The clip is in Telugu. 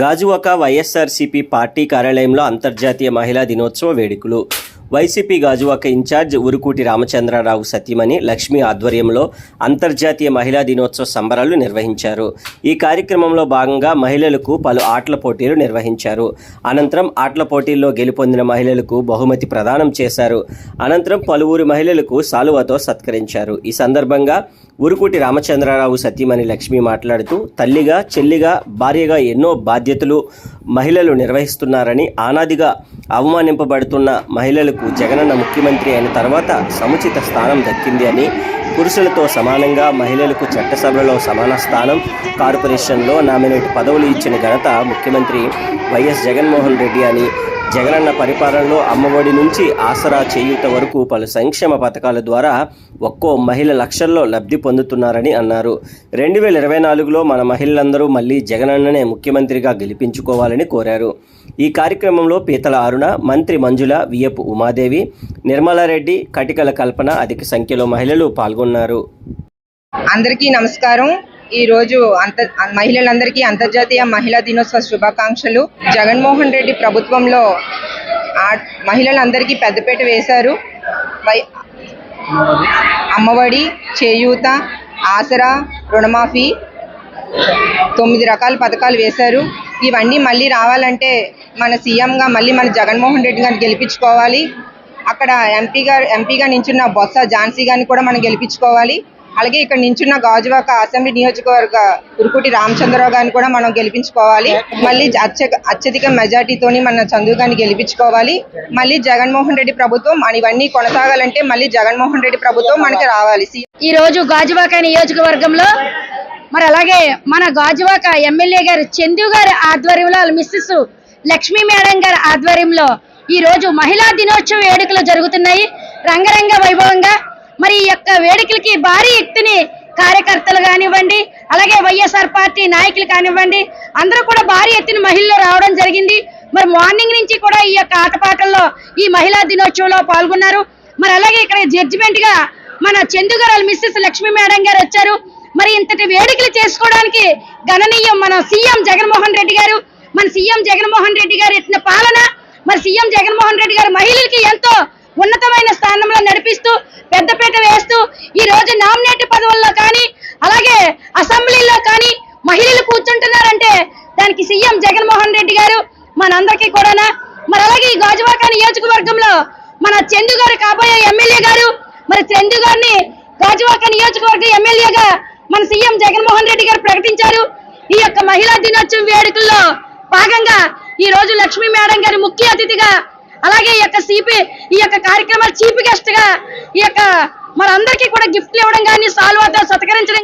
గాజువాక వైఎస్ఆర్సీపీ పార్టీ కార్యాలయంలో అంతర్జాతీయ మహిళా దినోత్సవ వేడుకలు. YCP Gajuwaka in charge Urukuti Ramachandrarao సతీమణి లక్ష్మి ఆధ్వర్యంలో అంతర్జాతీయ మహిళా దినోత్సవ సంబరాలు నిర్వహించారు. ఈ కార్యక్రమంలో భాగంగా మహిళలకు పలు ఆటల పోటీలు నిర్వహించారు. అనంతరం ఆటల పోటీల్లో గెలుపొందిన మహిళలకు బహుమతి ప్రదానం చేశారు. అనంతరం పలువురు మహిళలకు సాలువతో సత్కరించారు. ఈ సందర్భంగా ఉరుకుటి రామచంద్రరావు సతీమణి లక్ష్మి మాట్లాడుతూ తల్లిగా చెల్లిగా భార్యగా ఎన్నో బాధ్యతలు మహిళలు నిర్వహిస్తున్నారని ఆనాదిగా అవమానింపబడుతున్న మహిళలకు జగనన్న ముఖ్యమంత్రి అయిన తర్వాత సముచిత స్థానం దక్కింది అని పురుషులతో సమానంగా మహిళలకు చట్టసభలో సమాన స్థానం కార్పొరేషన్లో నామినేట్ పదవులు ఇచ్చిన ఘనత ముఖ్యమంత్రి వైఎస్ జగన్మోహన్ రెడ్డి అని జగనన్న పరిపాలనలో అమ్మఒడి నుంచి ఆసరా చేయూత వరకు పలు సంక్షేమ పథకాల ద్వారా ఒక్కో మహిళ లక్షల్లో లబ్ధి పొందుతున్నారని అన్నారు. రెండు వేల ఇరవై నాలుగులో మన మహిళలందరూ మళ్ళీ జగనన్ననే ముఖ్యమంత్రిగా గెలిపించుకోవాలని కోరారు. ఈ కార్యక్రమంలో పీతల అరుణ మంత్రి మంజుల వియపు ఉమాదేవి నిర్మలారెడ్డి కటికల కల్పన అధిక సంఖ్యలో మహిళలు పాల్గొన్నారు. అందరికీ నమస్కారం. ఈ రోజు అంత మహిళలందరికీ అంతర్జాతీయ మహిళా దినోత్సవ శుభాకాంక్షలు. జగన్మోహన్ రెడ్డి ప్రభుత్వంలో మహిళలందరికీ పెద్దపీట వేశారు. వై అమ్మఒడి చేయూత ఆసరా రుణమాఫీ తొమ్మిది రకాల పథకాలు వేశారు. ఇవన్నీ మళ్ళీ రావాలంటే మన సీఎంగా మళ్ళీ మన జగన్మోహన్ రెడ్డి గారిని గెలిపించుకోవాలి. అక్కడ ఎంపీ గారు ఎంపీగా నించున్న బొత్స ఝాన్సీ గారిని కూడా మనం గెలిపించుకోవాలి. అలాగే ఇక్కడ నించున్న గాజువాక అసెంబ్లీ నియోజకవర్గ ఉరుకుటి రామచంద్రరావు గారిని కూడా మనం గెలిపించుకోవాలి. మళ్ళీ అత్య అత్యధిక మెజార్టీతోని మన చంద్రు గారిని గెలిపించుకోవాలి. మళ్ళీ జగన్మోహన్ రెడ్డి ప్రభుత్వం మన ఇవన్నీ కొనసాగాలంటే మళ్ళీ జగన్మోహన్ రెడ్డి ప్రభుత్వం మనకి రావాలి. ఈ రోజు గాజువాక నియోజకవర్గంలో మరి అలాగే మన గాజువాక ఎమ్మెల్యే గారు చందు గారి ఆధ్వర్యంలో వాళ్ళ మిస్సెస్ లక్ష్మీ మేడం గారి ఆధ్వర్యంలో ఈ రోజు మహిళా దినోత్సవ వేడుకలు జరుగుతున్నాయి. రంగరంగ వైభవంగా మరి ఈ యొక్క వేడుకలకి భారీ ఎత్తుని కార్యకర్తలు కానివ్వండి అలాగే వైఎస్ఆర్ పార్టీ నాయకులు కానివ్వండి అందరూ కూడా భారీ ఎత్తున మహిళలు రావడం జరిగింది. మరి మార్నింగ్ నుంచి కూడా ఈ యొక్క ఆటపాటల్లో ఈ మహిళా దినోత్సవంలో పాల్గొన్నారు. మరి అలాగే ఇక్కడ జడ్జిమెంట్గా మన చందు గారు మిస్సెస్ లక్ష్మీ మేడం గారు వచ్చారు. మరి ఇంతటి వేడుకలు చేసుకోవడానికి గణనీయం మన సీఎం జగన్మోహన్ రెడ్డి గారు. మన సీఎం జగన్మోహన్ రెడ్డి గారు ఎత్తిన పాలన మరి సీఎం జగన్మోహన్ రెడ్డి గారు మహిళలకి ఎంతో ఉన్నతమైన స్థానంలో నడిపిస్తూ పెద్దపీట వేస్తూ ఈ రోజు నామినేట్ పదవుల్లో కానీ అలాగే అసెంబ్లీలో కానీ మహిళలు కూర్చుంటున్నారంటే దానికి సీఎం జగన్మోహన్ రెడ్డి గారు మనందరికీ కూడానా. మరి అలాగే ఈ గాజువాక నియోజకవర్గంలో మన చందు గారు కాబోయే ఎమ్మెల్యే గారు మరి చందు గారిని గాజువాక నియోజకవర్గ ఎమ్మెల్యేగా మన సీఎం జగన్మోహన్ రెడ్డి గారు ప్రకటించారు. ఈ యొక్క మహిళా దినోత్సవం వేడుకల్లో భాగంగా ఈ రోజు లక్ష్మీ మేడం గారి ముఖ్య అతిథిగా అలాగే ఈ యొక్క సిపి ఈ యొక్క కార్యక్రమాలు చీఫ్ గెస్ట్గా ఈ యొక్క మనందరికీ కూడా గిఫ్ట్లు ఇవ్వడం కానీ సాల్వాతో సత్కరించడం